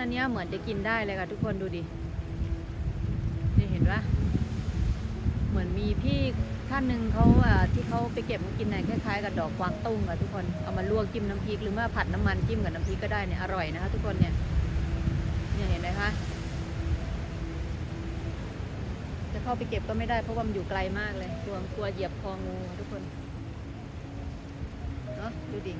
อันนี้เหมือนจะกินได้เลยค่ะทุกคนดูดินี่เห็นปะเหมือนมีพี่ท่านหนึ่งเขาที่เขาไปเก็บมากินเนี่ยคล้ายๆกับดอกกวางตุ้งค่ะทุกคนเอามาลวกจิ้มน้ำพริกหรือว่าผัดน้ำมันจิ้มกับน้ำพริกก็ได้เนี่ยอร่อยนะคะทุกคนเนี่ยเนี่ยเห็นไหมคะจะเข้าไปเก็บก็ไม่ได้เพราะว่ามันอยู่ไกลมากเลยกลัวกลัวเหยียบคองูค่ะทุกคนเนาะดูดิ